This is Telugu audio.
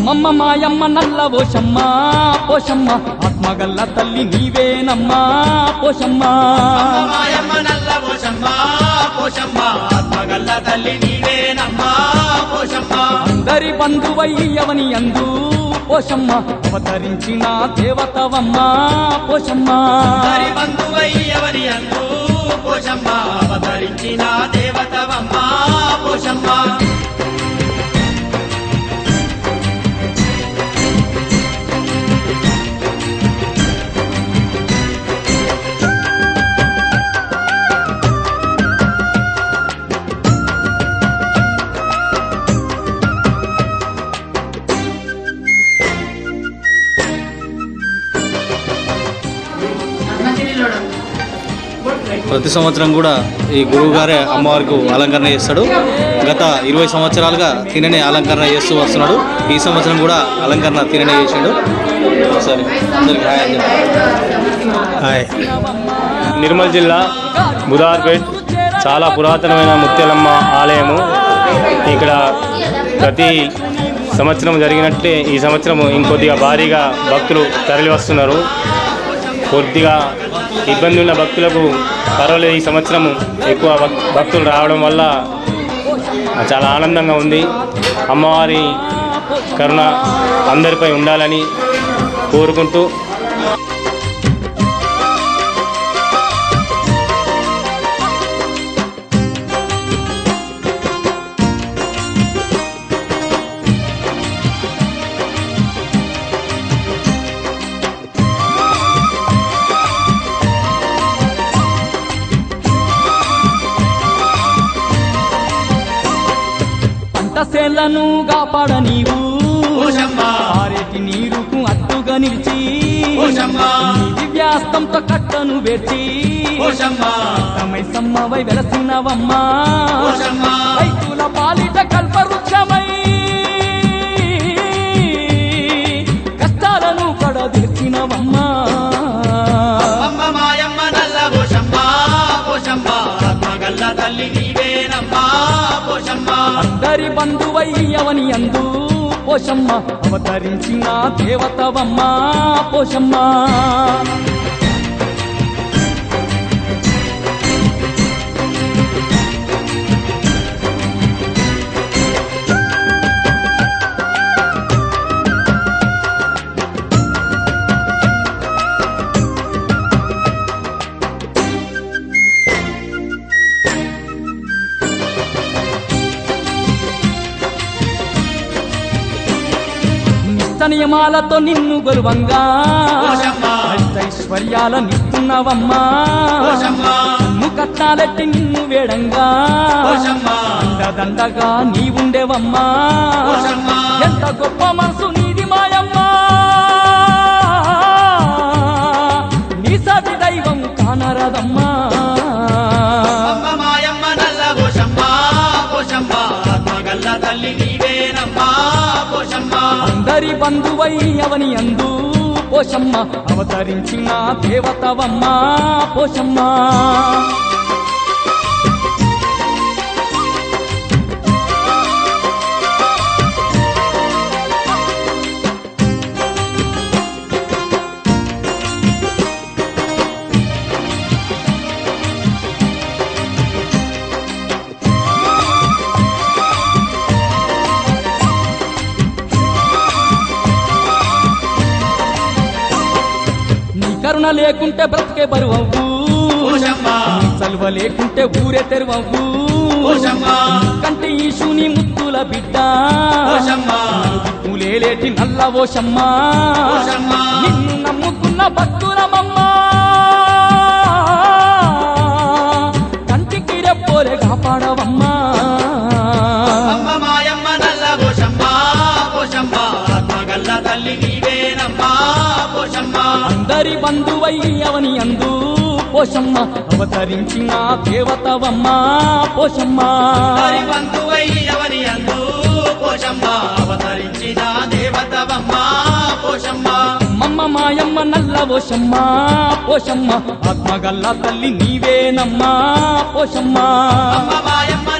అమ్మమ్మ మాయమ్మ నల్ల పోషమ్మ పోషమ్మ. ఆత్మగల్ల తల్లి నీవేనమ్మా పోషమ్మ. మాయమ్మ నల్ల పోషమ్మ పోషమ్మ ఆత్మగల్ల తల్లి నీవేనమ్మా పోషమ్మ అందరి బంధువయ్యవని అందు పోషమ్మ. అవతరించిన దేవతవమ్మ పోషమ్మ. హరి బంధువై అందు పోషమ్మ. అవతరించిన ప్రతి సంవత్సరం కూడా ఈ గురువు గారే అమ్మవారికి అలంకరణ చేస్తాడు. గత ఇరవై సంవత్సరాలుగా తిననే అలంకరణ చేస్తూ వస్తున్నాడు. ఈ సంవత్సరం కూడా అలంకరణ తిననే చేశాడు సరే అందరికి హాయ్ హాయ్. నిర్మల్ జిల్లా బుధార్పేట్ చాలా పురాతనమైన ముత్యాలమ్మ ఆలయము. ఇక్కడ ప్రతి సంవత్సరం జరిగినట్టే ఈ సంవత్సరం ఇంకొద్దిగా భారీగా భక్తులు తరలి వస్తున్నారు కొద్దిగా ఇబ్బంది ఉన్న భక్తులకు పర్వాలేదు ఈ సంవత్సరం ఎక్కువ భక్తులు రావడం వల్ల చాలా ఆనందంగా ఉంది. అమ్మవారి కరుణ అందరిపై ఉండాలని కోరుకుంటూ పంటసేళ్ళను కాపాడ నీవు. పారేటి నీరుకు అట్టుగా నిలిచి. దివ్యాస్తంతో కట్టను వేర్చి. తమై సమ్మవై వెలసినవమ్మా. రైతుల పాలిట కష్టాలను నల్ల పోషమ్మ పోషమ్మ ఆత్మగల్ల తల్లి అందరి బంధువయ్యవని అందు పోషమ్మ. అవతరించిన దేవతవమ్మ పోషమ్మ. నియమాలతో నిన్ను గొలువంగా. పోషమ్మ ఐశ్వర్యాల నిస్తున్నవమ్మా ముఖట్టాలెట్టి నిన్ను వేడంగా. దండగా నీవుండేవమ్మా. ఎంత గొప్ప మనసు నీది మాయమ్మా. నీ సతి దైవం కానరదమ్మా. తల్లి నీవేనమ్మా అందరి బంధువై అవని అందు పోషమ్మ. అవతరించిన దేవతవమ్మ పోషమ్మ. కరుణ లేకుంటే బ్రతికే బరువవ్వు. నీ చలువ లేకుంటే ఊరే తెరువవ్వు. కంటే ఈశుని ముత్తుల బిడ్డ. పోషమ్మ పూలేలేటి నల్ల ఓషమ్మ. నిన్ను నమ్ముకున్న భక్తులమమ్మ. కంటికి రెప్పోలే కాపాడవమ్మా. అందరి బంధువయ్యవని అందు పోషమ్మ అవతరించిన దేవతవమ్మ పోషమ్మ. బంధువై అందు పోషమ్మ అవతరించిన దేవతవమ్మ పోషమ్మ. మమ్మ మాయమ్మ నల్ల పోషమ్మ పోషమ్మ. ఆత్మగల్ల తల్లి నీవేనమ్మా పోషమ్మ. మాయమ్మ